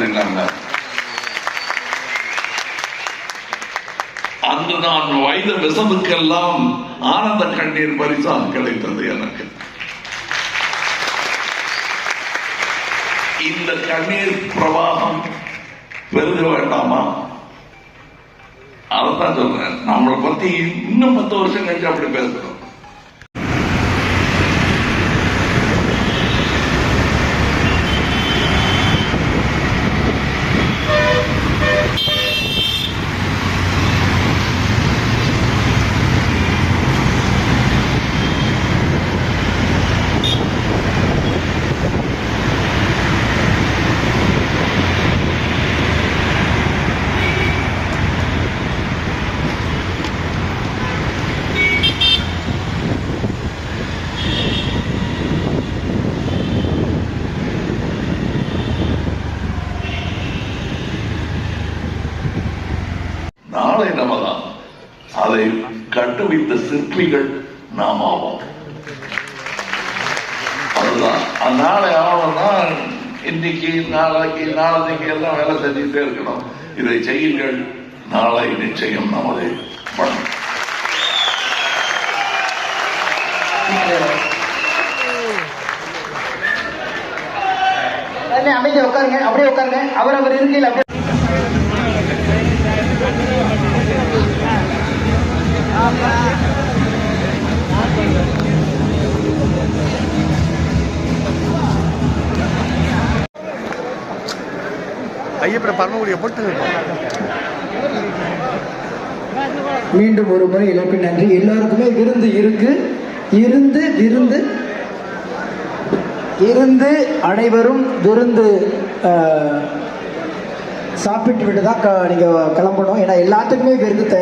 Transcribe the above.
சொன்னாங்க அன்று நான் வயது விசமுக்கெல்லாம் ஆனந்த கண்ணீர் பரிசாக கிடைத்தது எனக்கு. இந்த கண்ணீர் பிரவாகம் பெருக வேண்டாமா? அதான் சொல்றேன். நம்மளை பத்தி இன்னும் பத்து வருஷம் கழிச்சு அப்படி பேசுறோம். நாளை நமதான் அதை கண்டுபிடித்த சிற்பிகள் நாம் ஆவோம். அதுதான். நாளை ஆகணும்னா இன்னைக்கு நாளைக்கு நாளைக்கு எல்லாம் வேலை செஞ்சுட்டே இருக்கணும். இதை செய்யுங்கள். நாளை நிச்சயம் நமது. பணம் அண்ணே, உட்காருங்க. அப்படியே உட்காருங்க. அவர் அவர் இருக்கையில் அப்படியே ஐயப்பட பரமக்குடியை போட்டு மீண்டும் ஒரு முறை இழப்பு நன்றி. எல்லாருக்குமே விருந்து இருக்கு. இருந்து விருந்து இருந்து அனைவரும் விருந்து சாப்பிட்டு விட்டு தான் நீங்கள் நீங்க கிளம்பணும். ஏன்னா எல்லாத்துக்குமே விருந்து